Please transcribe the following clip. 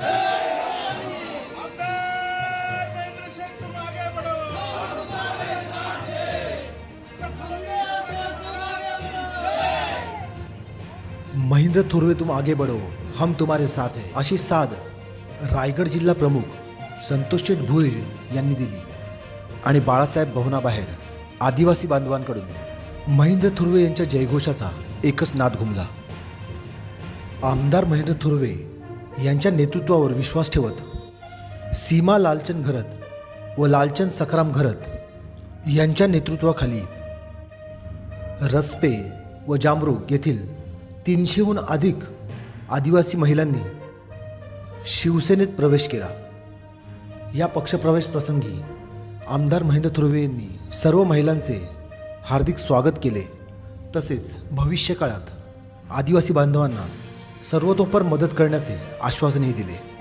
महेंद्र तुम आगे बढ़ो थोरवे तुम आगे बढ़ो। हम तुम्हारे साथ है। अशी साद रायगड जिल्हा प्रमुख संतोष शेठ भुईर यांनी दिली आणि बाळासाहेब भवनाबाहेर आदिवासी बांधवांकडून। महेंद्र थुर्वे यांच्या जयघोषाचा एकच नाद घुमला. आमदार महेंद्र थुर्वे यांच्या नेतृत्वावर विश्वास ठेवत सीमा लालचंद घरत व लालचंद सखाराम घरत यांच्या नेतृत्वाखाली रस्पे व जामरूग येथील तीनशेहून अधिक आदिवासी महिलांनी शिवसेनेत प्रवेश केला. या पक्षप्रवेश प्रसंगी आमदार महेंद्र थुर्वे यांनी सर्व महिलांचे हार्दिक स्वागत केले. तसेच भविष्यकाळात आदिवासी बांधवांना सर्वतोपर मदत करण्याचे आश्वासनही दिले.